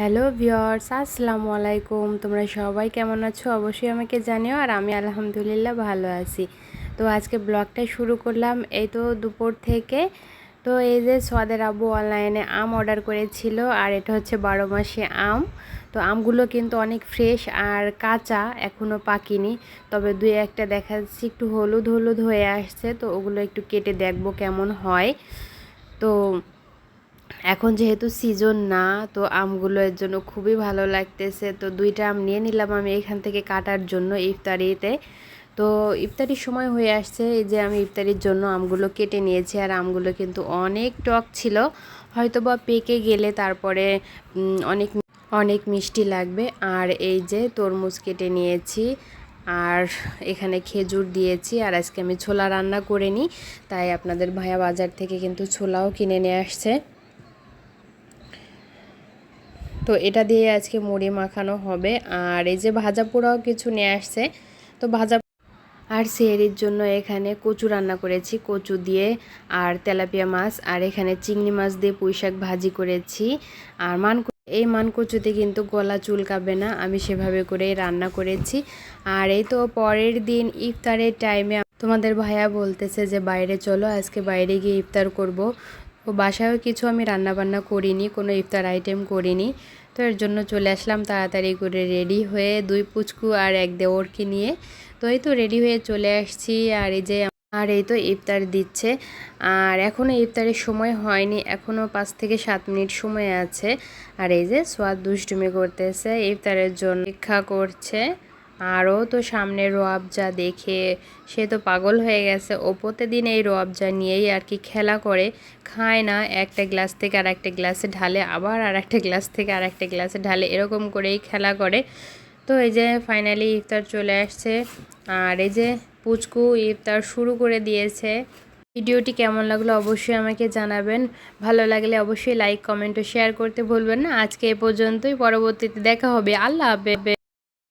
Hello viewers আসসালামু আলাইকুম। তোমরা সবাই কেমন আছো? অবশ্যই আমাকে জানিও আর আমি আলহামদুলিল্লাহ ভালো আছি। তো আজকে ব্লগটা শুরু করলাম এই তো দুপুর থেকে। তো এই যে সোয়াদের আব্বু অনলাইনে আম অর্ডার করেছিল আর এটা হচ্ছে বারো মাসে আম। তো আমগুলো কিন্তু অনেক ফ্রেশ আর কাঁচা এখনও পাকিনি। তবে দুই একটা দেখা যাচ্ছে একটু হলুদ হলুদ হয়ে আসছে, তো ওগুলো একটু কেটে দেখব কেমন হয়। তো এখন যেহেতু সিজন না, তো আমগুলো এর জন্য খুবই ভালো লাগতেছে। তো দুইটা আম নিয়ে নিলাম আমি এখান থেকে কাটার জন্য ইফতারিতে। তো ইফতারির সময় হয়ে আসছে, এই যে আমি ইফতারির জন্য আমগুলো কেটে নিয়েছি। আর আমগুলো কিন্তু অনেক টক ছিল। হয়তো বা পেকে গেলে তারপরে অনেক অনেক মিষ্টি লাগবে। আর এই যে তরমুজ কেটে নিয়েছি। আর এখানে খেজুর দিয়েছি। আর আজকে আমি ছোলা রান্না করে নিই। তাই আপনাদের ভাইয়া বাজার থেকে কিন্তু ছোলাও কিনে নিয়ে আসছে। তো এটা দিয়ে আজকে মুড়ি মাখানো হবে। আর এই যে ভাজা পোড়াও কিছু নিয়ে আসছে, তো ভাজা আর সেহরির জন্য এখানে কচু রান্না করেছি, কচু দিয়ে আর তেলাপিয়া মাছ, আর এখানে চিংড়ি মাছ দিয়ে পুঁইশাক ভাজি করেছি। আর মান এই মানকচুতে কিন্তু গলা চুলকাবে না, আমি সেভাবে করে রান্না করেছি। আর এই তো পরের দিন ইফতারের টাইমে তোমাদের ভাইয়া বলতেছে যে, বাইরে চলো, আজকে বাইরে গিয়ে ইফতার করব। ও বাসায়ও কিছু আমি রান্না বান্না করিনি, কোনো ইফতার আইটেম করিনি। তো এর জন্য চলে আসলাম তাড়াতাড়ি করে রেডি হয়ে দুই পুচকু আর এক দেওরকে নিয়ে। তো এই তো রেডি হয়ে চলে আসছি আর এই যে আর এই তো ইফতার দিচ্ছে। আর এখনও ইফতারের সময় হয়নি এখনও পাঁচ থেকে সাত মিনিট সময় আছে। আর এই যে সোয়াদ দুষ্টুমি করতেছে, ইফতারের জন্য অপেক্ষা করছে। আরও তো সামনে রোয়াবজা দেখে সে তো পাগল হয়ে গেছে। ও প্রতিদিন এই রোয়াবজা নিয়েই আর কি খেলা করে, খায় না, একটা গ্লাস থেকে আর একটা গ্লাসে ঢালে, আবার আর একটা গ্লাস থেকে আর একটা গ্লাসে ঢালে, এরকম করেই খেলা করে। তো এই যে ফাইনালি ইফতার চলে আসছে। আর এই যে পুচকু ইফতার শুরু করে দিয়েছে। ভিডিওটি কেমন লাগল অবশ্যই আমাকে জানাবেন। ভালো লাগলে অবশ্যই লাইক কমেন্ট ও শেয়ার করতে ভুলবেন না। আজকে এ পর্যন্তই। পরবর্তীতে দেখা হবে। আল্লাহ হাফেজ।